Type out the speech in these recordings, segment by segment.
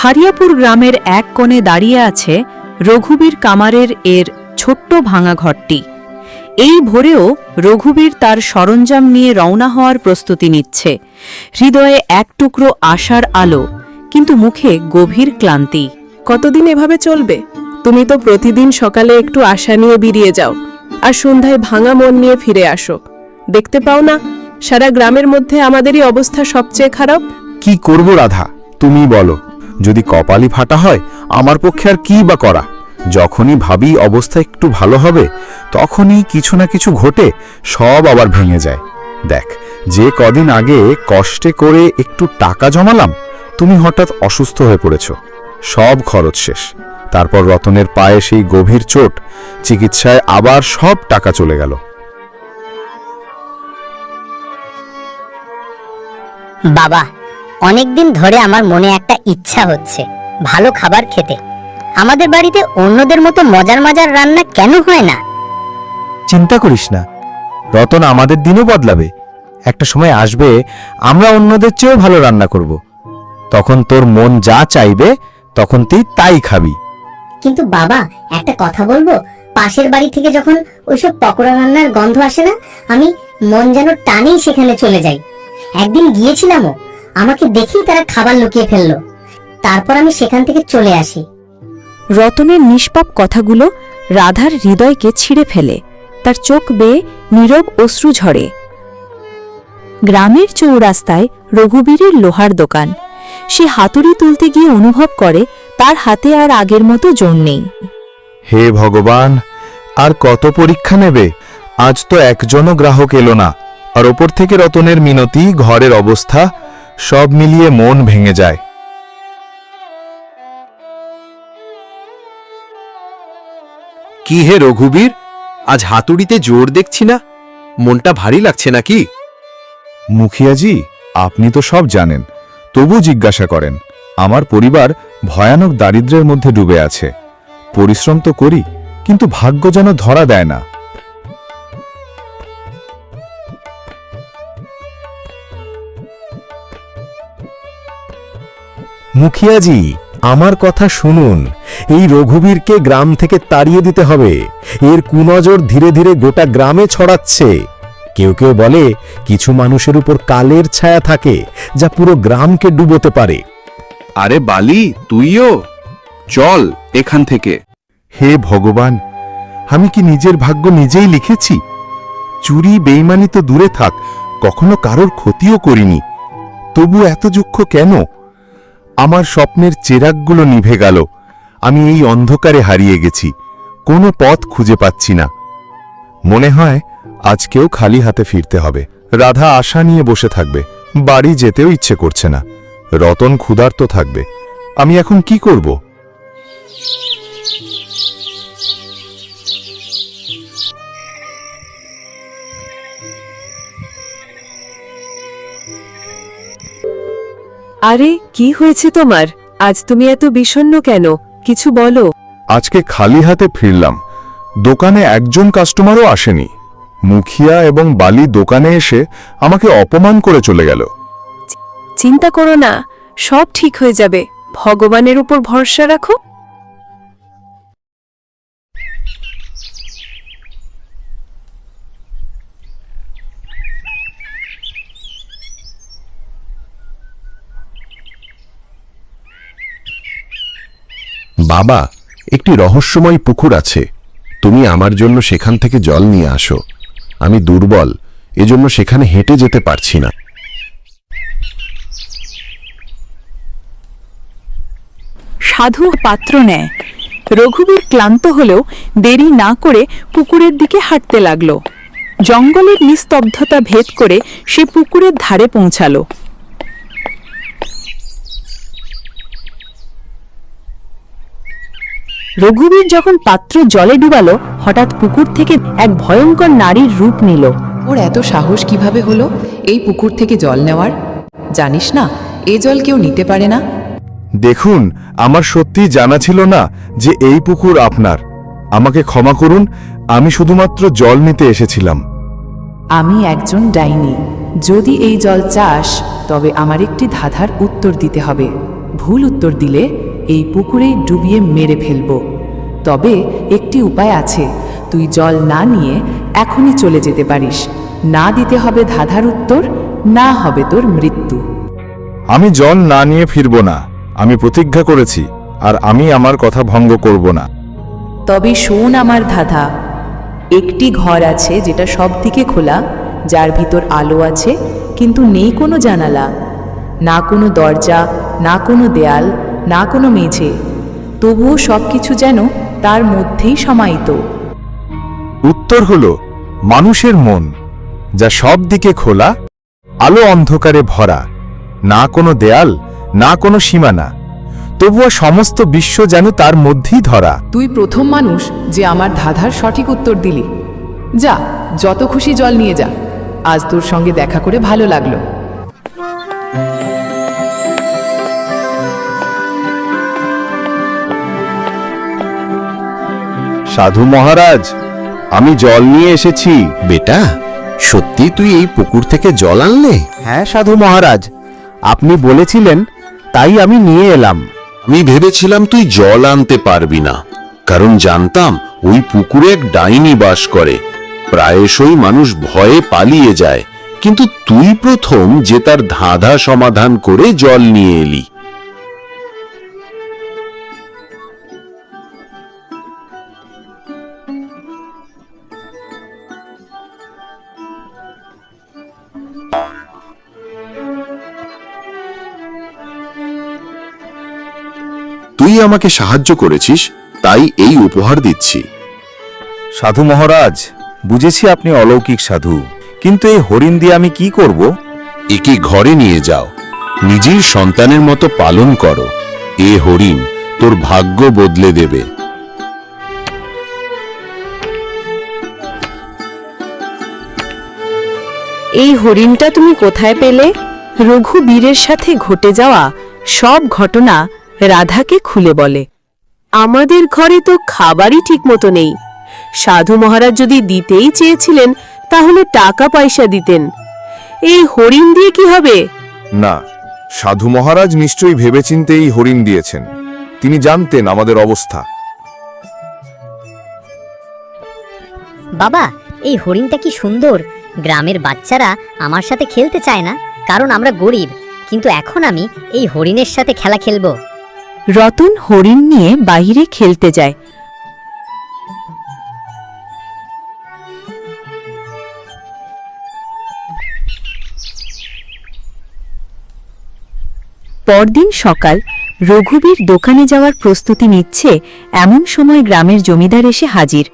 হারিয়াপুর গ্রামের এক কোণে দাঁড়িয়ে আছে রঘুবীর কামারের এর ছোট্ট ভাঙা ঘরটি। এই ভোরেও রঘুবীর তার সরঞ্জাম নিয়ে রওনা হওয়ার প্রস্তুতি নিচ্ছে। হৃদয়ে এক টুকরো আশার আলো, কিন্তু মুখে গভীর ক্লান্তি। কতদিন এভাবে চলবে? তুমি তো প্রতিদিন সকালে একটু আশা নিয়ে বেরিয়ে যাও, আর সন্ধ্যায় ভাঙা মন নিয়ে ফিরে আসো। দেখতে পাও না সারা গ্রামের মধ্যে আমাদেরই অবস্থা সবচেয়ে খারাপ। কি করব রাধা? তুমি বলো। যদি কপালই ফাটা হয়, আমার পক্ষে আর কি বা করা? যখনই ভাবি অবস্থা একটু ভালো হবে, তখনই কিছু না কিছু ঘটে সব আবার ভেঙে যায়। দেখ, যে কদিন আগে কষ্টে করে একটু টাকা জমালাম, তুমি হঠাৎ অসুস্থ হয়ে পড়েছ। সব খরচ শেষ। তারপর রতনের পায়ে সেই গভীর চোট, চিকিৎসায় আবার সব টাকা চলে গেল। বাবা অনেকদিন ধরে আমার মনে একটা ইচ্ছা হচ্ছে ভালো খাবার খেতে। আমাদের বাড়িতে অন্যদের মতো মজার মজার রান্না কেন হয় না? চিন্তা করিস না রতন আমাদের দিনও বদলাবে। একটা সময় আসবে আমরা অন্যদের চেয়েও ভালো রান্না করব। তখন তোর মন যা চাইবে তখন তুই তাই খাবি। কিন্তু বাবা একটা কথা বলব? পাশের বাড়ি থেকে যখন ওইসব পকোড়া রান্নার গন্ধ আসে না আমি মন যেন টানেই সেখানে চলে যাই। একদিন গিয়েছিলামও। আমাকে দেখেই তারা খাবার লুকিয়ে ফেলল। তারপর আমি সেখান থেকে চলে আসি। রতনের নিষ্পাপ কথাগুলো রাধার হৃদয়কে ছিঁড়ে ফেলে। তার চোখ বেয়ে নীরব অশ্রু ঝরে। গ্রামের চৌরাস্তায় রঘুবীরের লোহার দোকান। সে হাতুড়ি তুলতে গিয়ে অনুভব করে তার হাতে আর আগের মতো জোর নেই। হে ভগবান আর কত পরীক্ষা নেবে? আজ তো একজনও গ্রাহক এলো না। আর ওপর থেকে রতনের মিনতি ঘরের অবস্থা সব মিলিয়ে মন ভেঙে যায়। কি হে রঘুবীর? আজ হাতুড়িতে জোর দেখছি না? মনটা ভারী লাগছে নাকি? মুখিয়াজি আপনি তো সব জানেন তবু জিজ্ঞাসা করেন আমার পরিবার ভয়ানক দারিদ্র্যের মধ্যে ডুবে আছে। পরিশ্রম তো করি কিন্তু ভাগ্য যেন ধরা দেয় না। মুখিয়াজি আমার কথা শুনুন। এই রঘুবীরকে গ্রাম থেকে তাড়িয়ে দিতে হবে। এর কুনজর ধীরে ধীরে গোটা গ্রামে ছড়াচ্ছে। কেউ কেউ বলে কিছু মানুষের উপর কালের ছায়া থাকে যা পুরো গ্রামকে ডুবোতে পারে। আরে বালি তুইও? চল এখান থেকে। হে ভগবান আমি কি নিজের ভাগ্য নিজেই লিখেছি? চুরি বেইমানি তো দূরে থাক কখনো কারোর ক্ষতিও করিনি। তবু এত দুঃখ কেন? আমার স্বপ্নের চেরাকগুলো নিভে গেল। আমি এই অন্ধকারে হারিয়ে গেছি। কোনো পথ খুঁজে পাচ্ছি না। মনে হয় আজকেও খালি হাতে ফিরতে হবে। রাধা আশা নিয়ে বসে থাকবে। বাড়ি যেতেও ইচ্ছে করছে না। রতন ক্ষুধার্ত থাকবে। আমি এখন কি করব? আরে কি হয়েছে তোমার? আজ তুমি এত বিষণ্ন কেন? কিছু বলো। আজকে খালি হাতে ফিরলাম। দোকানে একজন কাস্টমারও আসেনি। মুখিয়া এবং বালি দোকানে এসে আমাকে অপমান করে চলে গেল। চিন্তা করো না সব ঠিক হয়ে যাবে। ভগবানের উপর ভরসা রাখো। বাবা, একটি রহস্যময় পুকুর আছে। তুমি আমার জন্য সেখান থেকে জল নিয়ে আসো। আমি দুর্বল, এজন্য সেখানে হেঁটে যেতে পারছি না। সাধু পাত্র নেয়। রঘুবীর ক্লান্ত হলেও দেরি না করে পুকুরের দিকে হাঁটতে লাগল। জঙ্গলের নিস্তব্ধতা ভেদ করে সে পুকুরের ধারে পৌঁছালো। রঘুবীর যখন পাত্র জলে ডুবালো হঠাৎ পুকুর থেকে এক ভয়ঙ্কর নারীর রূপ নিল। ওর এত সাহস কীভাবে হলো? এই পুকুর থেকে জল নেওয়ার? জানিস না এ জল কেউ নিতে পারে না। দেখুন আমার সত্যি জানা ছিল না যে এই পুকুর আপনার। আমাকে ক্ষমা করুন আমি শুধুমাত্র জল নিতে এসেছিলাম। আমি একজন ডাইনি। যদি এই জল চাস তবে আমার একটি ধাঁধার উত্তর দিতে হবে। ভুল উত্তর দিলে এই পুকুরেই ডুবিয়ে মেরে ফেলব। তবে একটি উপায় আছে তুই জল না নিয়ে এখনই চলে যেতে পারিস। না দিতে হবে ধাঁধার উত্তর না হবে তোর মৃত্যু। আমি জল না নিয়ে ফিরব না আমি প্রতিজ্ঞা করেছি আর আমি আমার কথা ভঙ্গ করব না। তবে শোন আমার ধাঁধা একটি ঘর আছে যেটা সব দিকে খোলা যার ভিতর আলো আছে কিন্তু নেই কোনো জানালা। না কোনো দরজা না কোনো দেয়াল না কোনো মেঝে। তবুও সব কিছু যেন তার মধ্যেই সমাহিত। উত্তর হল মানুষের মন যা সব দিকে খোলা আলো অন্ধকারে ভরা না কোনো দেয়াল না কোনো সীমানা তবুও সমস্ত বিশ্ব যেন তার মধ্যেই ধরা। তুই প্রথম মানুষ যে আমার ধাঁধার সঠিক উত্তর দিলি। যা যত খুশি জল নিয়ে যা। আজ তোর সঙ্গে দেখা করে ভালো লাগল। সাধু মহারাজ আমি জল নিয়ে এসেছি। বেটা সত্যি তুই এই পুকুর থেকে জল আনলে? হ্যাঁ সাধু মহারাজ আপনি বলেছিলেন তাই আমি নিয়ে এলাম। আমি ভেবেছিলাম তুই জল আনতে পারবি না কারণ জানতাম ওই পুকুরে এক ডাইনি বাস করে। প্রায়শই মানুষ ভয়ে পালিয়ে যায় কিন্তু তুই প্রথম যে তার ধাঁধা সমাধান করে জল নিয়ে এলি। তুই আমাকে সাহায্য করেছিস তাই এই উপহার দিচ্ছি। সাধু মহারাজ বুঝেছি আপনি অলৌকিক সাধু কিন্তু এই হরিণ দিয়ে আমি কি করব? একে ঘরে নিয়ে যাও নিজের সন্তানের মতো পালন করো। এ হরিণ তোর ভাগ্য বদলে দেবে। এই হরিণটা তুমি কোথায় পেলে? রঘুবীরের সাথে ঘটে যাওয়া সব ঘটনা রাধাকে খুলে বলে আমাদের ঘরে তো খাবারই ঠিকমতো নেই। সাধু মহারাজ যদি দিতেই চেয়েছিলেন তাহলে টাকা পয়সা দিতেন। এই হরিণ দিয়ে কি হবে? না সাধু মহারাজ নিশ্চয়ই ভেবেচিন্তে এই হরিণ দিয়েছেন। তিনি জানতেন আমাদের অবস্থা। বাবা এই হরিণটা কি সুন্দর। গ্রামের বাচ্চারা আমার সাথে খেলতে চায় না কারণ আমরা গরিব। কিন্তু এখন আমি এই হরিণের সাথে খেলা খেলব। রতন হরিণ নিয়ে বাইরে খেলতে যায়। পরদিন সকাল রঘুবীর দোকানে যাওয়ার প্রস্তুতি নিচ্ছে এমন সময় গ্রামের জমিদার এসে হাজির।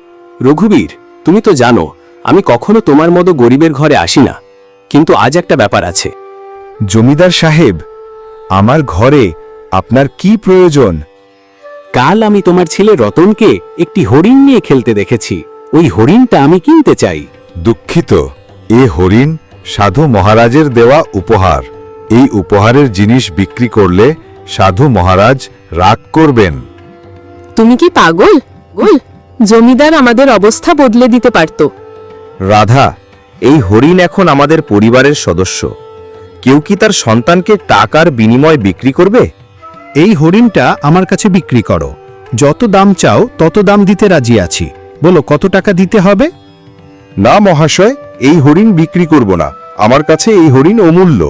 রঘুবীর তুমি তো জানো আমি কখনো তোমার মতো গরিবের ঘরে আসি না কিন্তু আজ একটা ব্যাপার আছে। জমিদার সাহেব আমার ঘরে আপনার কি প্রয়োজন? কাল আমি তোমার ছেলে রতনকে একটি হরিণ নিয়ে খেলতে দেখেছি। ওই হরিণটা আমি কিনতে চাই। দুঃখিত। এ হরিণ সাধু মহারাজের দেওয়া উপহার। এই উপহারের জিনিস বিক্রি করলে সাধু মহারাজ রাগ করবেন। তুমি কি পাগল? গোল জমিদার আমাদের অবস্থা বদলে দিতে পারত। রাধা এই হরিণ এখন আমাদের পরিবারের সদস্য। কেউ কি তার সন্তানকে টাকার বিনিময় বিক্রি করবে? এই হরিণটা আমার কাছে বিক্রি করো। যত দাম চাও তত দাম দিতে রাজি আছি। বলো কত টাকা দিতে হবে? না মহাশয় এই হরিণ বিক্রি করব না। আমার কাছে এই হরিণ অমূল্য।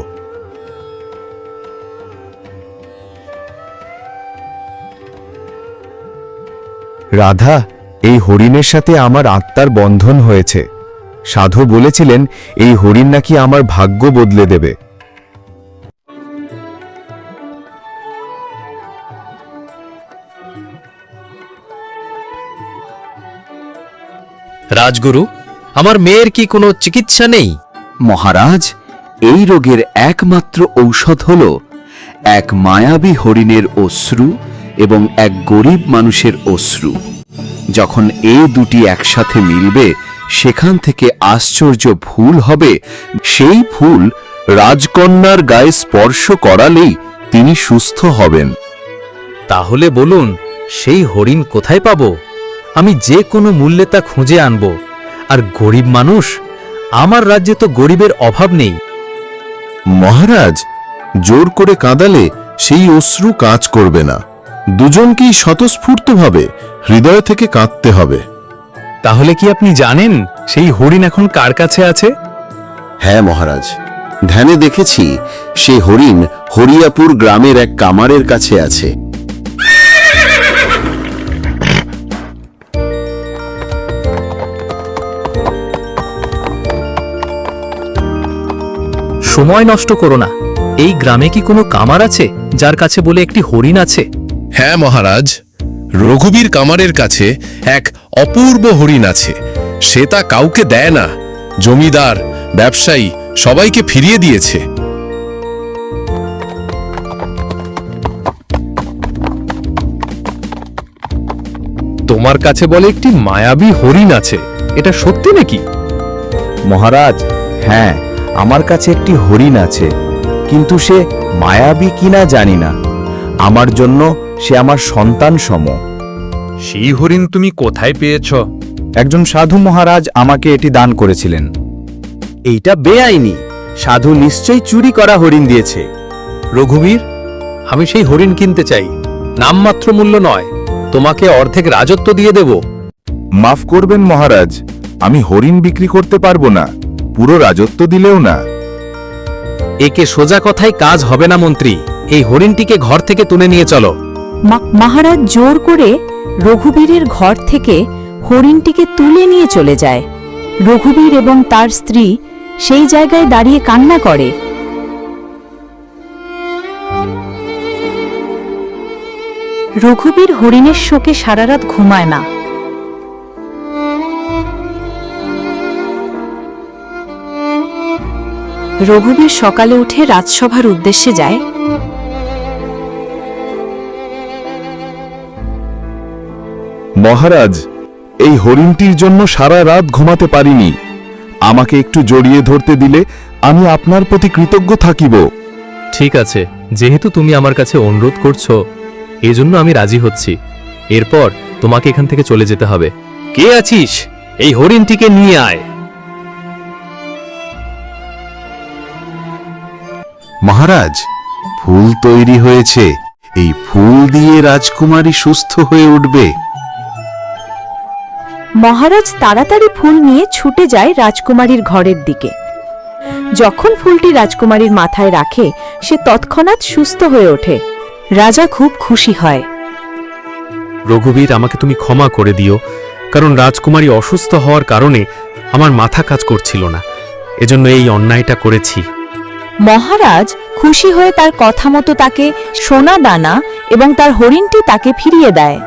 রাধা এই হরিণের সাথে আমার আত্মার বন্ধন হয়েছে। সাধু বলেছিলেন এই হরিণ নাকি আমার ভাগ্য বদলে দেবে। রাজগুরু আমার মেয়ের কি কোনো চিকিৎসা নেই? মহারাজ এই রোগের একমাত্র ঔষধ হল এক মায়াবী হরিণের অশ্রু এবং এক গরিব মানুষের অশ্রু। যখন এই দুটি একসাথে মিলবে সেখান থেকে আশ্চর্য ফুল হবে। সেই ফুল রাজকন্যার গায়ে স্পর্শ করালেই তিনি সুস্থ হবেন। তাহলে বলুন সেই হরিণ কোথায় পাবো? আমি যে কোনো মূল্যে তা খুঁজে আনব। আর গরিব মানুষ আমার রাজ্যে তো গরিবের অভাব নেই। মহারাজ জোর করে কাঁদালে সেই অশ্রু কাজ করবে না। দুজনকেই স্বতঃস্ফূর্তভাবে হৃদয় থেকে কাঁদতে হবে। তাহলে কি আপনি জানেন সেই হরিণ এখন কার কাছে আছে? হ্যাঁ মহারাজ ধ্যানে দেখেছি সে হরিণ হরিয়াপুর গ্রামের এক কামারের কাছে আছে। সময় নষ্ট করো না। এই গ্রামে কি কোনো কামার আছে যার কাছে বলে একটি হরিণ আছে? হ্যাঁ মহারাজ। রঘুবীর কামারের কাছে এক অপূর্ব হরিণ আছে। সে তা কাউকে দেয় না। জমিদার ব্যবসায়ী সবাইকে ফিরিয়ে দিয়েছে। তোমার কাছে বলে একটি মায়াবী হরিণ আছে। এটা সত্যি নাকি? মহারাজ হ্যাঁ। আমার কাছে একটি হরিণ আছে কিন্তু সে মায়াবী কিনা জানি না। আমার জন্য সে আমার সন্তান সম। সেই হরিণ তুমি কোথায় পেয়েছ? একজন সাধু মহারাজ আমাকে এটি দান করেছিলেন। এইটা বেআইনি। সাধু নিশ্চয়ই চুরি করা হরিণ দিয়েছে। রঘুবীর আমি সেই হরিণ কিনতে চাই। নামমাত্র মূল্য নয়। তোমাকে অর্ধেক রাজত্ব দিয়ে দেব। মাফ করবেন মহারাজ আমি হরিণ বিক্রি করতে পারব না। পুরো রাজত্ব দিলেও না। একে সোজা কথায় কাজ হবে না মন্ত্রী। এই হরিণটিকে ঘর থেকে তুলে নিয়ে চলো। মহারাজ জোর করে রঘুবীরের ঘর থেকে হরিণটিকে তুলে নিয়ে চলে যায়। রঘুবীর এবং তার স্ত্রী সেই জায়গায় দাঁড়িয়ে কান্না করে। রঘুবীর হরিণের শোকে সারারাত ঘুমায় না। রঘুবীর সকালে উঠে রাজসভার উদ্দেশ্যে যায়। মহারাজ এই হরিণটির জন্য সারা রাত ঘুমাতে পারিনি। আমাকে একটু জড়িয়ে ধরতে দিলে আমি আপনার প্রতি কৃতজ্ঞ থাকিব। ঠিক আছে যেহেতু তুমি আমার কাছে অনুরোধ করছ এজন্য আমি রাজি হচ্ছি। এরপর তোমাকে এখান থেকে চলে যেতে হবে। কে আছিস? এই হরিণটিকে নিয়ে আয়। মহারাজ ফুল তৈরি হয়েছে। এই ফুল দিয়ে রাজকুমারী সুস্থ হয়ে উঠবে। মহারাজ তাড়াতাড়ি ফুল নিয়ে ছুটে যায় রাজকুমারীর ঘরের দিকে। যখন ফুলটি রাজকুমারীর মাথায় রাখে সে তৎক্ষণাৎ সুস্থ হয়ে ওঠে। রাজা খুব খুশি হয়। রঘুবীর আমাকে তুমি ক্ষমা করে দিও কারণ রাজকুমারী অসুস্থ হওয়ার কারণে আমার মাথা কাজ করছিল না। এজন্য এই অন্যায়টা করেছি। মহারাজ খুশি হয়ে তার কথা মতো তাকে সোনা দানা এবং তার হরিণটি তাকে ফিরিয়ে দেয়।